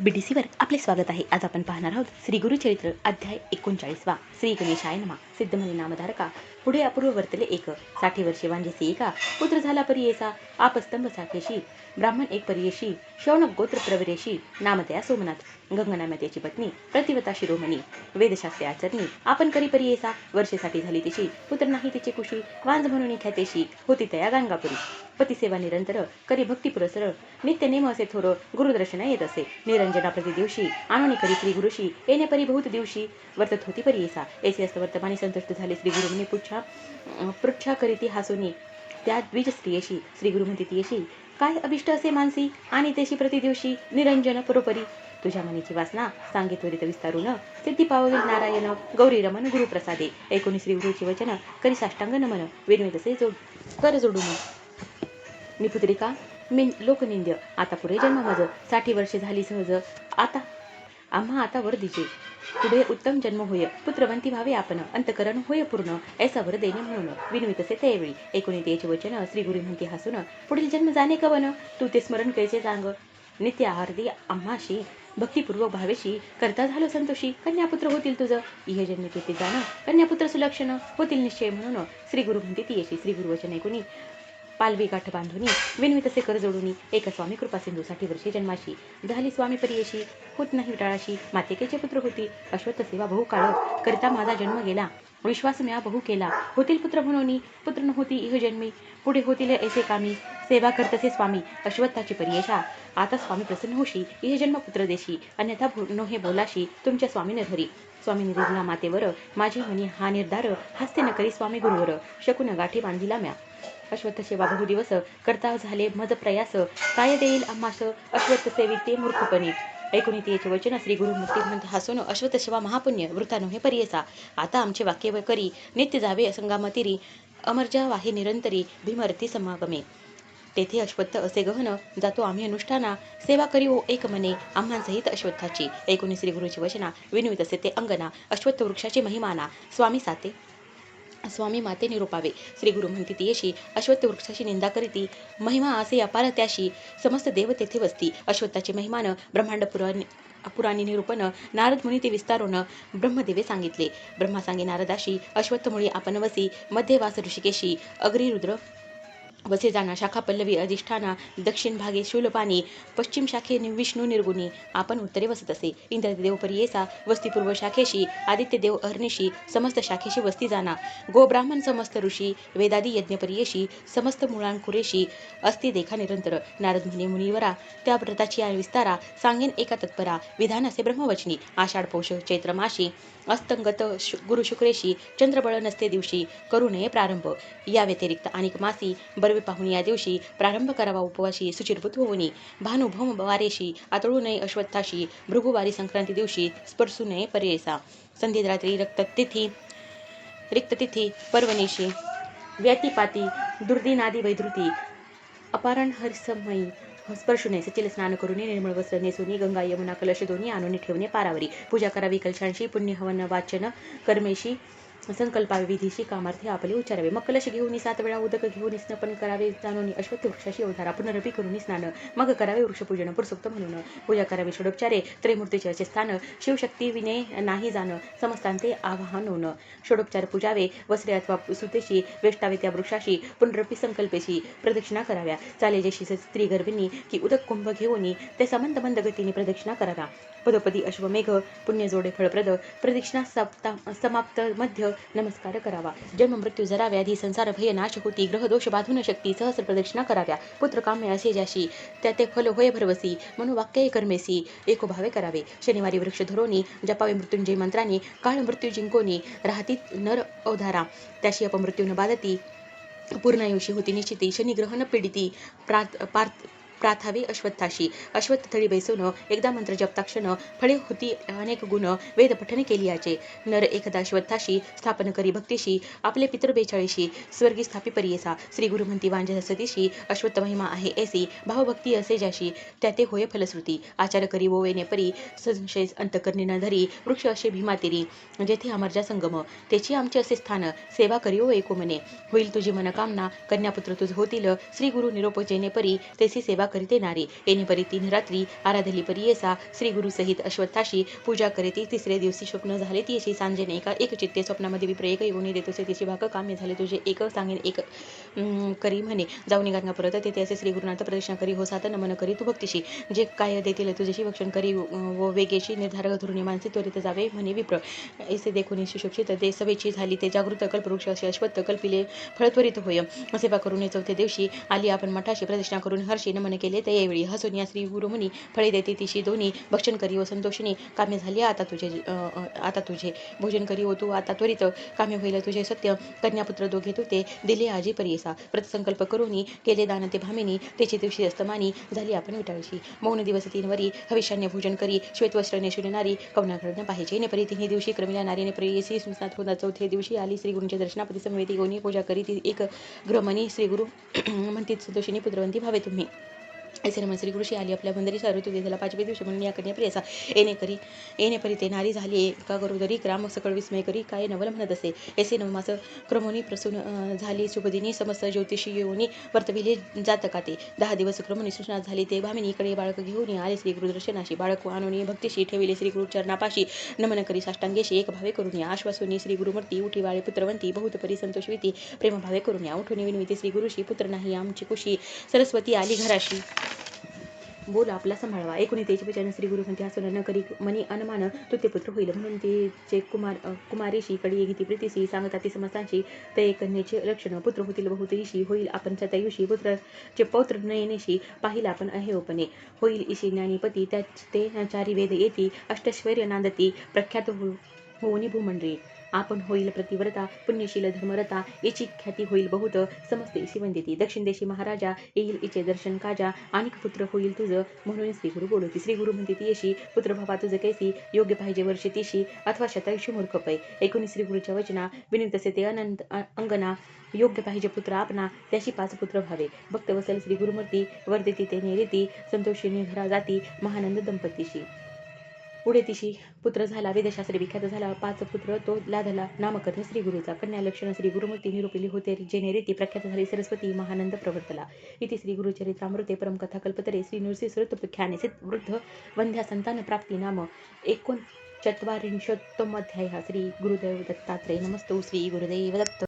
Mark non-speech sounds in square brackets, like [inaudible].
बी D सीवर आपले स्वागत आहे. आज आपण पाहणार आहोत श्री गुरुचरित्र अध्याय एकोणचाळीसवा. श्री गणेशाय नमा. सिद्धमणी नामधारका. पुढे अपूर्व वर्तले एक. साठी वर्षे वांजेसी एका पुत्र झाला परियेसा. आपस्तंभ साखेशी ब्राह्मण एक परियेशी. शौनक गोत्र प्रवरेशी. नामतया सोमनाथ. गंगनाम्या त्याची पत्नी. प्रतिवता शिरोमणी. वेदशास्त्रे आचरणी. आपण करी परियेसा. वर्षेसाठी झाली तिची. पुत्र नाही तिची कुशी. वांज म्हणून ख्यातेशी होती तया गांगापुरी. पतिसेवा निरंतर. करी भक्ती पुरसर. नित्य नेम असे थोर. गुरुदर्शन येत असे. निरंजना प्रति दिवशी. आणोनी करी श्री गुरुशी. येणे परी बहुत दिवशी. वर्तत होती परियेसा. एसी असत वर्तमानी संतुष्ट झाले श्री म्हणे पुच्छा पृच्छा करीती हासोनी त्या द्विज स्त्रियेशी श्री गुरु म्हणते तियेशी काय अभिष्ट असे मानसी आणि तेशी प्रति दिवशी निरंजन परोपरी? तुझ्या मनीची वासना सांगे त्वरित विस्तारून सिद्धी पावली नारायण गौरी रमण गुरुप्रसादे एकोणीस श्री गुरुची वचन करी साष्टांग नमन विनवे तसे जोड कर जोडून. निपुत्रिका मी लोकनिंद्य आता पुढे जन्म माझं साठी वर्षे झाली सहज आता आम्हा आता वर दिजे. पुढे उत्तम जन्म होय पुत्रवंती व्हावे आपण अंतकरण होय पूर्ण ऐसा वर देणे म्हणून. विनवित असे त्यावेळी. एकोणी त्याचे वचन श्री गुरु म्हणती हसून पुढील जन्म जाणे कवन? तू ते स्मरण कैसे सांग नित्य आरती आम्हाशी भक्तिपूर्वक भावेशी करता झालो संतोषी कन्यापुत्र होतील तुझं. इह जन्म ते जाणं कन्यापुत्र सुलक्षण होतील निश्चय म्हणून. श्री गुरु म्हणते ती यशी श्री गुरुवचन वचन पालवी गाठ बांधुनी विनवी तसे कर जोडुनी एका स्वामी कृपा सिंधूसाठी वर्षी जन्माशी झाली स्वामी परियशी होत नाही टाळाशी मातेकेचे पुत्र होती अश्वत्थ सेवा बहु काळ करता माझा जन्म गेला विश्वास म्या बहु केला होतील पुत्र म्हणून पुत्र नव्हती इह जन्मी पुढे होतील ऐसे कामी सेवा करतसे स्वामी अश्वत्थाची परियशा आता स्वामी प्रसन्न होशी इह जन्म पुत्र देशी अन्यथा भो- नो हे बोलाशी तुमच्या स्वामीने धरी. स्वामी निर्मला मातेवर माझी म्हणी हा निर्धार हस्ते न करी स्वामी गुरुवर शकून गाठी बांधिला म्या. अश्वत्थ सेवा बहुदिवस करता झाले मज प्रयास काय देईल आम्हास अश्वत्थ सेविते मूर्खपणे. ऐकून याचे वचन श्री गुरुमूर्ती म्हणत हसून अश्वत्थ सेवा महापुण्य वृथा हे परियसा आता आमचे वाक्य व करी नित्य जावे संगामतिरी अमरजा वाहे निरंतरी भीमरती समागमे. तेथे अश्वत्थ असे गहन जातो आम्ही अनुष्ठाना सेवा करी ओ एक मने आम्हासहित अश्वत्थाची. ऐकून श्री गुरुची वचना विनवित असे ते अंगना अश्वत्थ वृक्षाची महिमाना. स्वामी साते. स्वामी माते निरोपावे. श्री गुरु म्हणती ती येशी अश्वत्थ वृक्षाची निंदा करीती. महिमा असे अपार त्याशी समस्त देव तेथे वसती. अश्वत्थाचे महिमान ब्रह्मांड पुराण पुराणी निरूपण नारद मुनी ते विस्तारून ब्रह्मदेवे सांगितले. ब्रह्मा सांगे नारदाशी अश्वत्थमुळी आपण वसी मध्यवास ऋषिकेशी अग्री वसे जाना शाखा पल्लवी अधिष्ठाना दक्षिण भागे शूलपाणी पश्चिम शाखे विष्णू निर्गुणी आपण उत्तरे वसत असे. इंद्रदेव परियेसा वस्तीपूर्व शाखेशी आदित्य देव अहर्निशी समस्त शाखेशी वस्ती जाना. गो ब्राह्मण समस्त ऋषी वेदादी यज्ञपरियेशी समस्त मुळांकुरेशी अस्ति देखा निरंतर. नारद मुनी मुनिवरा त्या व्रताची विस्तारा सांगेन एका तत्परा विधान असे ब्रह्मवचनी. आषाढ पौष चैत्र माशी अस्तंगत शु गुरु शुक्रेशी चंद्रबळ नसते दिवशी करू नये प्रारंभ. या व्यतिरिक्त अनेक मासी पर्वे पाहून या दिवशी प्रारंभ करावा उपवाशी सुचिरभूत होऊनी भानुभौम वारेशी आतळू नये अश्वत्थाशी भृगुवारी संक्रांती दिवशी स्पर्शू नये पर्येसा संधी रात्री रक्ततिथी रिक्ततिथी पर्वणीशी व्यतिपाती दुर्दिनादी वैधृती अपारण हरसमयी स्पर्शू नये. सचिल स्नान करून निर्मळ वस्त्र नेसुनी गंगा यमुना कलश दोन्ही आणून ठेवणे पारावरी. पूजा करावी कलशांशी पुण्य हवन वाचन कर्मेशी संकल्पावे विधीशी कामार्थी आपले उच्चारावे. मग कलश घेऊन सात वेळा उदक घेऊन स्नपन करावे. जाणून अश्वत्थ वृक्षाशी अवधारा पुनरपी करून स्नान. मग करावे वृक्षपूजन. पुरसुक्त म्हणून. पूजा करावी. षोडोपचारे. त्रैमूर्तीचे असे स्थान. शिवशक्ती विने नाही जाणं. समस्तांचे आवाहन होणं. षोडोपचार पूजावे. वस्त्रे अथवा सुतेशी वेष्टावे त्या वृक्षाशी पुनरपी संकल्पेशी प्रदक्षिणा कराव्या. चाले जशी स्त्री गर्भिणी की उदक कुंभ घेऊन ते समंत मंद गतीने प्रदक्षिणा कराव्या. पदोपदी अश्वमेघ पुण्य जोडे फळप्रद. प्रदक्षिणा सप्ता समाप्त मध्य नमस्कार करावा. जन्म मृत्यू जरा व्याधी संसार भय नाश होती ग्रह दोष बाधून शक्ती सहस्र प्रदक्षिणा कराव्या. पुत्र काम्य असे ज्याशी त्या ते फल होय भरवसी म्हणून वाक्य कर्मेसी एकोभावे करावे. शनिवारी वृक्ष धरोनी जपावे मृत्युंजय मंत्राने काळ मृत्यू जिंकोनी राहती नर अवधारा. त्याशी अपमृत्यू न बाधती पूर्णायुषी होती निश्चिती. शनिग्रहण पीडिती प्रात पार्थ प्राथावी अश्वत्थाशी. अश्वत्थ थळी बैसून एकदा मंत्र जपताक्षण फळे होती अनेक गुण वेद पठन केली याचे. नर एकदा अश्वत्थाशी स्थापन करी भक्तीशी आपले पितृ बेचाळीशी स्वर्गी स्थापी परियेसा श्री गुरु म्हणती वांज सतीशी अश्वत्थ महिमा आहे ऐसी भावभक्ती असे ज्याशी त्या ते होय फलश्रुती. आचार करी वोवेने परी संशय अंतकर्णी न धरी वृक्ष असे भीमातेरी जेथे अमरजा संगम त्याची आमचे असे स्थान सेवा करी ओ एको होईल तुझी मनकामना कन्यापुत्र तुझ होतील. श्री गुरु निरोपजेने परी तेसी सेवा करीते नारी येणे परी तीन रात्री आराधली परी येसा. श्री गुरु सहित अश्वत्थाशी पूजा करीती. तिसरे दिवशी स्वप्न झाले ती अशी सांजेने एका एक चित्ते स्वप्नामध्ये विप्र एक येऊन देतो तिची भाग काम्य झाले. तुझे एक सांगेन एक करी म्हणे. जाऊन निघांगा परत. तेथे असे श्री गुरुनाथ प्रदक्षिणा करी. हो सात नमन करी. तू भक्तीशी. जे काय देतील तुझ्याशी भक्षण करी. व वेगेशी निर्धार धरून मानसी त्वरित जावे म्हणे विप्र. ऐसे देखून सुशिक्षित. ते सवेची झाली. ते जागृत कल्पवृक्ष असे अश्वत्थ कल्पिले फळत्वरित होय. सेवा करून चौथ्या दिवशी आली आपण मठाशी. प्रदक्षिणा करून हर्षी नमन केले ते यावेळी. हसून या श्री गुरुमुनी फळे देते तिशी दोन्ही भक्षण करी व संतोषिनी कामे झाली आता तुझे आता तुझे. भोजन करी व तू आता त्वरित कामे होईल तुझे सत्य. कन्यापुत्र दोघे तू ते दिले आजी परियसा प्रतिसंकल्प करूनी केले दान ते भामिनी त्याची दिवशी अस्तमानी झाली आपण विटाळशी. मौन दिवस तीनवरी हविष्यान्य भोजन करी श्वेतवस्त्र नेसुने नारी कवनाकडनं पाहिजे नेपरी तिन्ही दिवशी क्रमिला नारीने नेपरी सुनात होता चौथे दिवशी आली. श्री गुरूंच्या दर्शनापती समवेती गोनी पूजा करी ती एक ग्रमणी श्री गुरु [clears throat] म्हणतीत संतोषिनी पुत्रवंती भावे तुम्ही. ऐसे श्री कृषी आली आपल्या बंदरी ऋतू झाला पाचवे दिवशी म्हणून या कन्या प्रियसा. येणे करी येणे परी ते नारी झाली का गरोदरी ग्राम सकळ विस्मय करी काय नवल म्हणत असे. ऐसे नवमास क्रमोनी प्रसून झाली शुभदिनी समस्त ज्योतिषी येऊनी वर्तविले जात का ते. दहा दिवस क्रमोनी सूचना झाली ते भामिनीकडे बाळक घेऊन आले श्री गुरु दर्शनाशी. बाळक आणून भक्तीशी ठेविले श्री गुरु चरणापाशी. नमन करी साष्टांगेशी एक भावे करून या. आश्वासुनी श्री गुरुमूर्ती उठी वाळे पुत्रवंती बहुत परी संतोषविती. प्रेम भावे करून या. उठून विनविती श्री गुरुशी पुत्र नाही आमची कुशी. सरस्वती आली घराशी. बोल आपला सांभाळवा. एकूण तेज विचारण श्री गुरु म्हणते हसून न करी मनी अनमान तृतीयपुत्र पुत्र होईल. म्हणून तिचे कुमार अ, कुमारीशी कडी घेती प्रीतीशी सांगता ती समस्तांशी ते कन्याचे लक्षण पुत्र होतील बहुतेशी होईल. आपण सतयुषी पुत्रचे पौत्र नयनेशी पाहिला आपण अहेवपणे होईल इशी ज्ञानीपती त्याच ते चारी वेद येती अष्टश्वर्य नांदती प्रख्यात हो होऊनी भूमंडळी. आपण होईल प्रतिव्रता पुण्यशील धर्मरता याची ख्याती होईल बहुत. समजते शिवंदिती दक्षिण देशी महाराजा येईल इचे दर्शन काजा आणि पुत्र होईल तुझं. म्हणून श्री गुरु बोलवती श्री गुरु म्हणते ती येशी पुत्र भावा तुझं कैसी योग्य पाहिजे वर्ष तिशी अथवा शतायुषी मूर्ख पै. एकोणीस श्री गुरुच्या वचना विनीत तसे ते अनंत अंगना योग्य पाहिजे पुत्र आपणा त्याशी पाच पुत्र व्हावे. भक्त वसल श्री गुरुमूर्ती वर्देती ते नेरेती संतोषिनी घरा जाती महानंद दंपतीशी. पुढे तिशी पुत्र झाला वेदशास्त्री विख्यात झाला. पाच पुत्र तो लाधला नामकथ श्री गुरुचा कन्या लक्षण श्री गुरुमूर्ती निरूपिली होते. जेने रीती प्रख्यात झाली सरस्वती महानंद प्रवर्तला. इथे श्री गुरुचरित्रामृते परमकथा कल्पतरे श्री नृसिंहसृतुख्याने वृद्ध वंध्या संतान प्राप्ती नाम एकोण चत्वारिंशत्तमोध्याय श्री गुरुदेव दत्तात्रय नमस्तु. श्री गुरुदेव दत्त